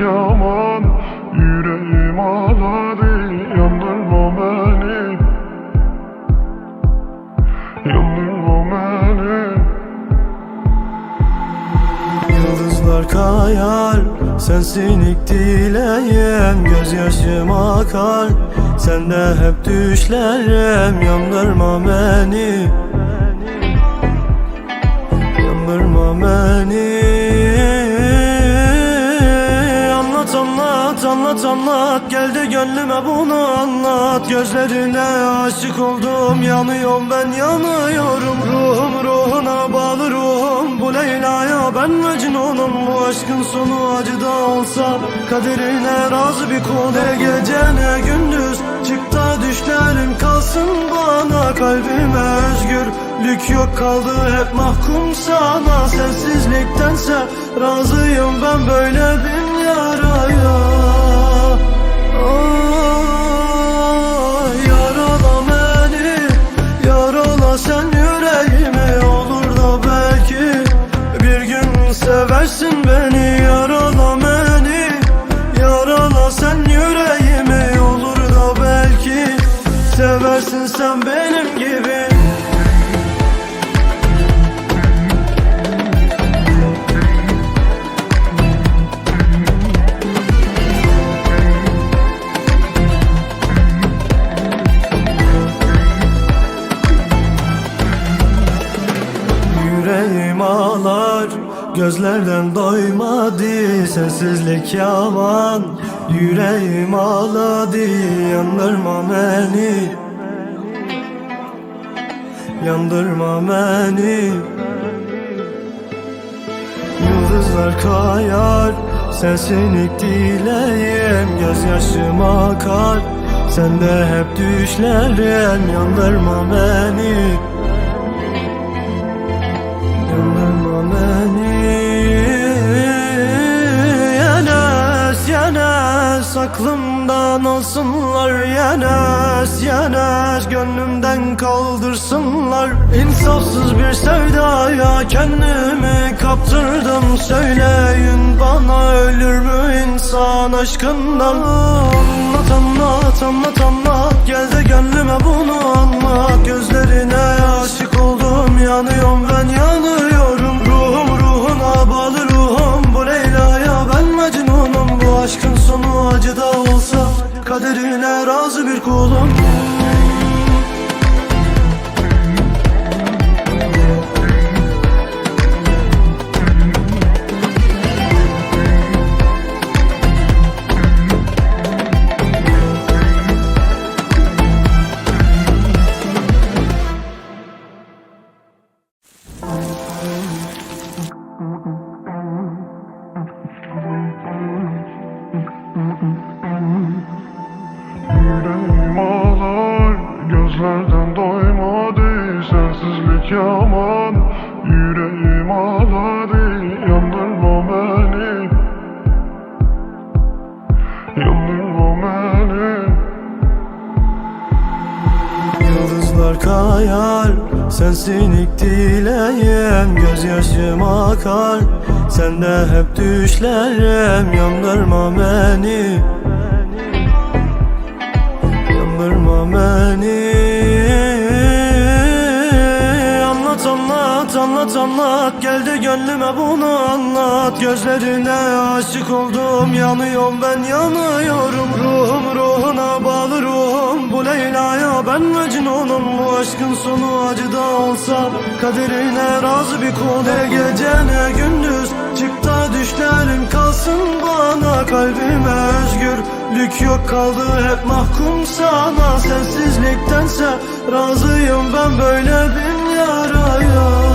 yaman Yüreğim ağladı Yandırma beni. Yandırma beni. Yıldızlar kayar Sensin ilk dileğim Gözyaşım akar. Sende hep düşlerim Yandırma beni anlat anlat. Geldi gönlüme bunu anlat. Gözlerine aşık oldum. Yanıyorum ben yanıyorum. Ruhum ruhuna bağlı ruhum Bu Leyla'ya. Ben Mecnun'um Bu aşkın sonu acıda olsa. Kaderine razı bir kul. Ne gece ne gündüz. Çıktı düşlerim kalsın bana. Kalbime özgürlük yok kaldı Hep mahkum sana. Sensizliktense razıyım ben böyle bir yaraya seversin beni Yarala beni. Yarala sen yüreğimi Olur da belki. Seversin sen benim gibi. Yüreğim ağlar Gözlerden doymadı Sensizlik yaman Yüreğim ağladı Yandırma beni. Yandırma beni. Yıldızlar kayar Sensin ilk dileğim Gözyaşım akar. Sende hep düşlerim Yandırma beni Aklımdan alsınlar Yenes, yenes Gönlümden kaldırsınlar. İnsafsız bir sevdaya Kendimi kaptırdım. Söyleyin bana ölür mü insan aşkından? Anlat anlat anlat anlat. Gel de gönlüme bunu anlat. Gözlerine aşık oldum. Yanıyorum ben yanıyorum. Ruhum ruhuna bağlı ruhum Bu Leyla'ya yaman Yüreğim ağladı Yandırma beni. Yandırma beni. Yıldızlar kayar Sensin ilk dileğim Gözyaşım akar. Sende hep düşlerim Yandırma beni anlat Geldi gönlüme bunu anlat. Gözlerine aşık oldum Yanıyorum ben yanıyorum. Ruhum ruhuna bağlı ruhum Bu Leyla'ya ben Mecnun'um. Bu aşkın sonu acıda olsa Kaderine razı bir kul. Ne gece ne gündüz Çıktı düşlerim kalsın bana. Kalbime özgürlük yok kaldı Hep mahkum sana. Sensizliktense razıyım ben böyle bir yaraya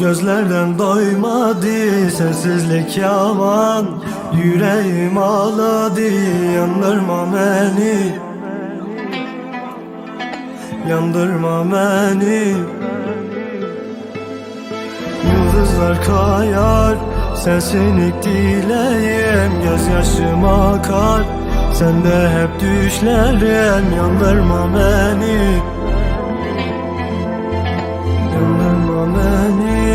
Gözlerden doymadı sensizlik yaman. Yüreğim ağladı yandırma beni. Yandırma beni. Yıldızlar kayar Sensinik dileğim Gözyaşım akar. Sen de hep düşlerim Yandırma beni beni.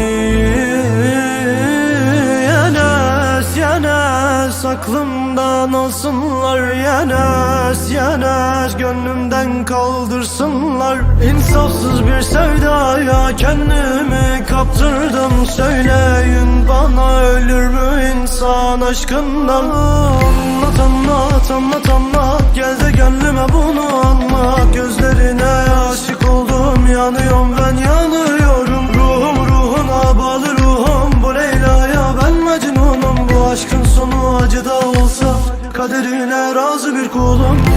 Yenes, yenes Aklımdan alsınlar. Yenes, yenes Gönlümden kaldırsınlar. İnsafsız bir sevdaya Kendimi kaptırdım. Söyleyin bana ölür mü insan aşkından? Anlat anlat anlat anlat. Gel de gönlüme bunu anlat. Gözlerine aşık oldum Yanıyorum ben yanıyorum kulum